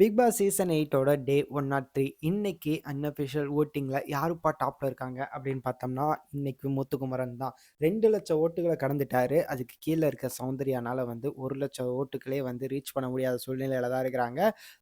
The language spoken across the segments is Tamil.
பிக் பாஸ் சீசன் எயிட்டோட டே ஒன் நாட் த்ரீ இன்னைக்கு அன்அஃபிஷியல் ஓட்டிங்கில் யாருப்பா டாப்பில் இருக்காங்க அப்படின்னு பார்த்தோம்னா இன்னைக்கு முத்துக்குமரன் தான். ரெண்டு லட்சம் ஓட்டுகளை கடந்துட்டாரு. அதுக்கு கீழே இருக்க சௌந்தர்யானால் வந்து ஒரு லட்சம் ஓட்டுகளே வந்து ரீச் பண்ண முடியாத சூழ்நிலையில் தான் இருக்கிறாங்க.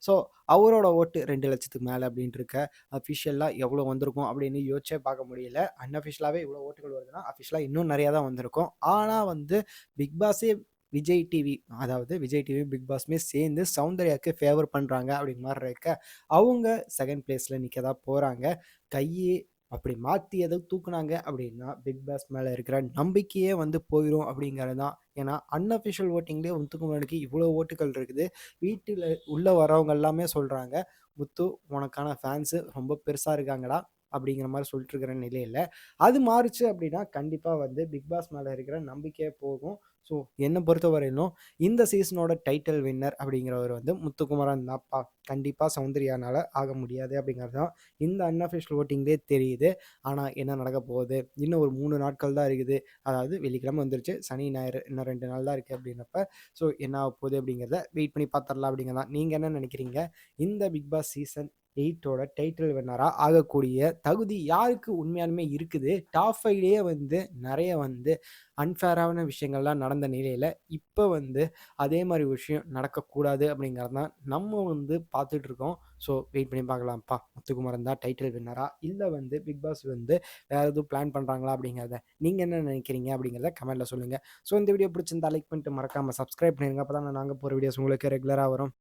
ஸோ அவரோட ஓட்டு ரெண்டு லட்சத்துக்கு மேலே அப்படின்ட்டு இருக்க அஃபிஷியலாக எவ்வளோ வந்திருக்கும் அப்படின்னு யோசிச்சே பார்க்க முடியல. அன்அஃபிஷியலாகவே இவ்வளோ ஓட்டுகள் வருதுன்னா அஃபிஷியலாக இன்னும் நிறையா தான் வந்திருக்கும். ஆனால் வந்து பிக் பாஸே விஜய் டிவி அதாவது விஜய் டிவி பிக் பாஸ்மே சேர்ந்து சௌந்தர்யாவுக்கு ஃபேவர் பண்ணுறாங்க அப்படிங்கிற மாதிரி இருக்க அவங்க செகண்ட் பிளேஸில் நிற்க தான் போகிறாங்க கையே அப்படி மாற்றி எதை தூக்குனாங்க அப்படின்னா பிக் பாஸ் மேலே இருக்கிற நம்பிக்கையே வந்து போயிடும் அப்படிங்கிறது தான். ஏன்னா அன்அஃபிஷியல் ஓட்டிங்லேயே முத்துக்கு முன்னாடி இவ்வளோ ஓட்டுகள் இருக்குது. வீட்டில் உள்ளே வரவங்க எல்லாமே சொல்கிறாங்க முத்து உனக்கான ஃபேன்ஸு ரொம்ப பெருசாக இருக்காங்கடா. அப்படிங்கிற மாதிரி சொல்லிட்டு இருக்கிற நிலையில் அது மாறுச்சு அப்படின்னா கண்டிப்பாக வந்து பிக் பாஸ் மேலே இருக்கிற நம்பிக்கையே போகும். ஸோ என்னை பொறுத்த வரையிலும் இந்த சீசனோட டைட்டில் வின்னர் அப்படிங்கிறவர் வந்து முத்துக்குமரன் தான்ப்பா கண்டிப்பாக சௌந்தர்யானால் ஆக முடியாது அப்படிங்கிறது தான் இந்த அன்அஃபிஷியல் ஓட்டிங்லேயே தெரியுது. ஆனால் என்ன நடக்க போகுது? இன்னும் ஒரு மூணு நாட்கள் தான் இருக்குது. அதாவது வெள்ளிக்கிழமை வந்துருச்சு. சனி ஞாயிறு இன்னும் ரெண்டு நாள் தான் இருக்குது அப்படின்றப்ப ஸோ என்ன ஆக போகுது அப்படிங்கிறத வெயிட் பண்ணி பார்த்துடலாம் அப்படிங்கிறதான். நீங்கள் என்ன நினைக்கிறீங்க? இந்த பிக் பாஸ் சீசன் எயிட்டோட டைட்டில் வின்னராக ஆகக்கூடிய தகுதி யாருக்கு உண்மையாலுமே இருக்குது? டாப் ஃபைவ்லேயே வந்து நிறைய வந்து அன்ஃபேரான விஷயங்கள்லாம் நடந்த நிலையில் இப்போ வந்து அதே மாதிரி விஷயம் நடக்கக்கூடாது அப்படிங்கிறது தான் நம்ம வந்து பார்த்துட்டு இருக்கோம். ஸோ வெயிட் பண்ணி பார்க்கலாம்ப்பா. முத்துக்குமரன் தான் டைட்டில் வின்னரா இல்லை வந்து பிக் பாஸ் வந்து வேறு எதுவும் பிளான் பண்ணுறாங்களா அப்படிங்கிறத நீங்கள் என்ன நினைக்கிறீங்க அப்படிங்கிறத கமெண்ட்டில் சொல்லுங்கள் ஸோ இந்த வீடியோ பிடிச்சிருந்தா லைக் பண்ணிட்டு மறக்காமல் சப்ஸ்கிரைப் பண்ணிடுங்க அப்போ தான் நாங்கள் போகிற வீடியோஸ் உங்களுக்கு ரெகுலராக வரும்.